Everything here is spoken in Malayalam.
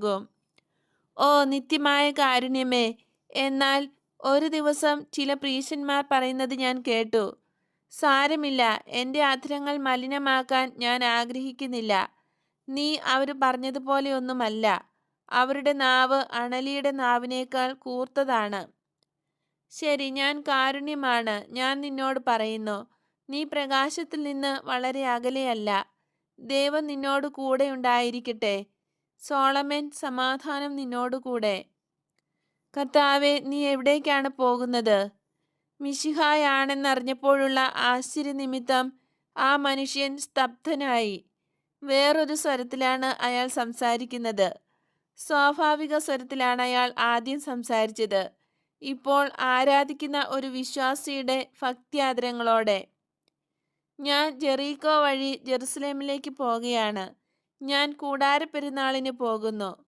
പോകും ഓ നിത്യമായ കാരുണ്യമേ എന്നാൽ ഒരു ദിവസം ചില പ്രീശന്മാർ പറയുന്നത് ഞാൻ കേട്ടു. സാരമില്ല എന്റെ അധരങ്ങൾ മലിനമാക്കാൻ ഞാൻ ആഗ്രഹിക്കുന്നില്ല. നീ അവർ പറഞ്ഞതുപോലെ പറഞ്ഞതുപോലെയൊന്നുമല്ല അവരുടെ നാവ് അണലിയുടെ നാവിനേക്കാൾ കൂർത്തതാണ്. ശരി ഞാൻ കാരുണ്യമാണ്. ഞാൻ നിന്നോട് പറയുന്നു. നീ പ്രകാശത്തിൽ നിന്ന് വളരെ അകലെയല്ല. ദൈവം നിന്നോട് കൂടെ ഉണ്ടായിരിക്കട്ടെ സോളമൻ സമാധാനം നിന്നോടുകൂടെ. കർത്താവെ നീ എവിടേക്കാണ് പോകുന്നത്? മിശിഹായാണെന്നറിഞ്ഞപ്പോഴുള്ള ആശ്ചര്യനിമിത്തം ആ മനുഷ്യൻ സ്തബ്ധനായി. വേറൊരു സ്വരത്തിലാണ് അയാൾ സംസാരിക്കുന്നത്. സ്വാഭാവിക സ്വരത്തിലാണ് അയാൾ ആദ്യം സംസാരിച്ചത്. ഇപ്പോൾ ആരാധിക്കുന്ന ഒരു വിശ്വാസിയുടെ ഭക്തിയാദരങ്ങളോടെ. ഞാൻ ജെറീക്കോ വഴി ജെറുസലേമിലേക്ക് പോകുകയാണ് ഞാൻ കൂടാരപ്പെരുന്നാളിന് പോകുന്നു